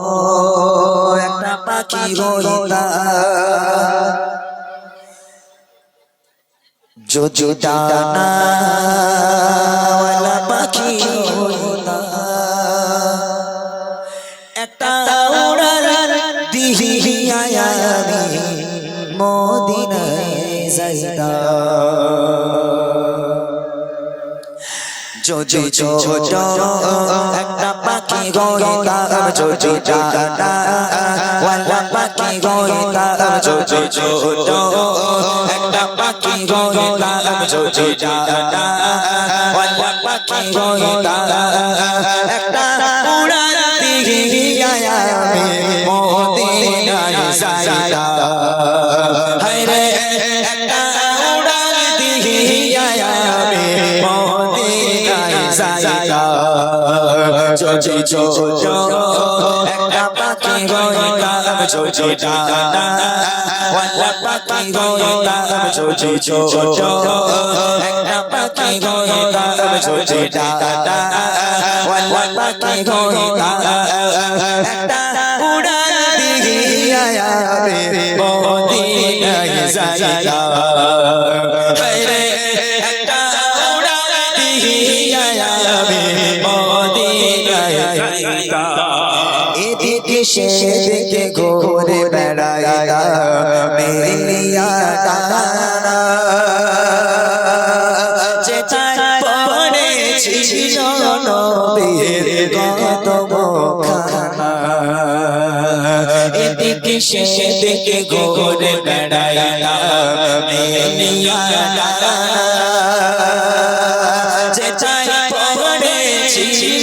ও একটা পাখি হইতা যদি ডানা পাখি একটা উড়াল দিহিয়া আমি মদিনায় যাইতা। যদি ছোট একটা পাখি হইতাম যদি ডানা ওয়ালা পাখি হইতাম যদি ছোট একটা পাখি হইতাম যদি ডানা ওয়ালা পাখি হইতাম একটা উড়াল দিয়া আমি মদিনায় যাইতাম ছোট একটা পাখি হইতাম যদি ডানা ওয়ালা পাখি হইতাম যদি ছোট একটা পাখি হইতাম যদি ডানা ওয়ালা পাখি হইতাম একটা উড়াল দিয়া আমি মদিনায় যাইতাম এদিকে সেদিকে ঘুরে বেড়াইয়া মেলিয়া তারা। যেটায় পড়েছিল নবীর কত খানা এদিকে সেদিকে বেড়াইয়া মেলিয়া তারা। যেটায় পড়েছিল নবীর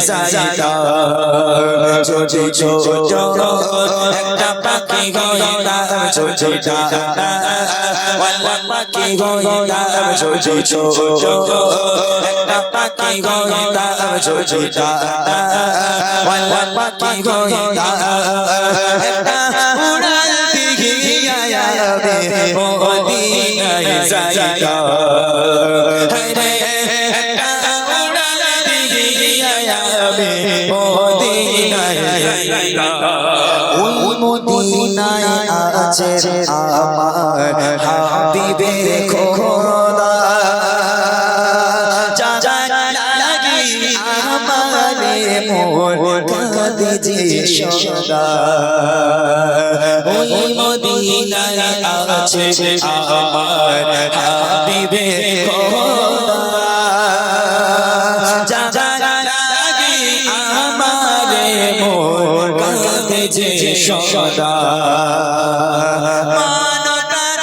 যাইতা যদি ছোট একটা পাখি ডানা ওয়ালা পাখি হইতাম যদি ছোট একটা পাখি ডানা ওয়ালা পাখি হইতাম একটা উড়াল দিয়া আমি মদিনায় যাইতা হায় ওই মদিনায় আছে আমার হাবিবে খোদা। সদা। ওই মদিনায় আছে আমার হাবিবে খোদা। কাঁদে যে সদা। মান তার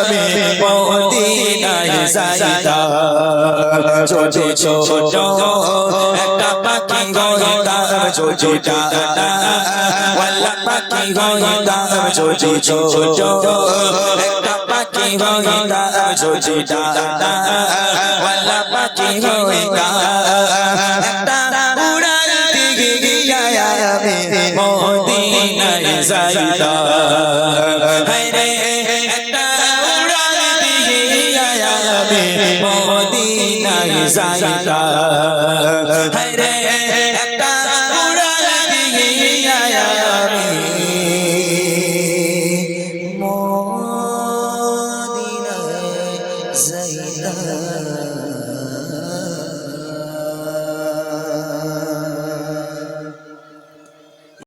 আমি মদিনায় যাইতাম ছোট ছোট একটা পাখি যদি ছোট ওয়ালা মদিনায় যাইতাম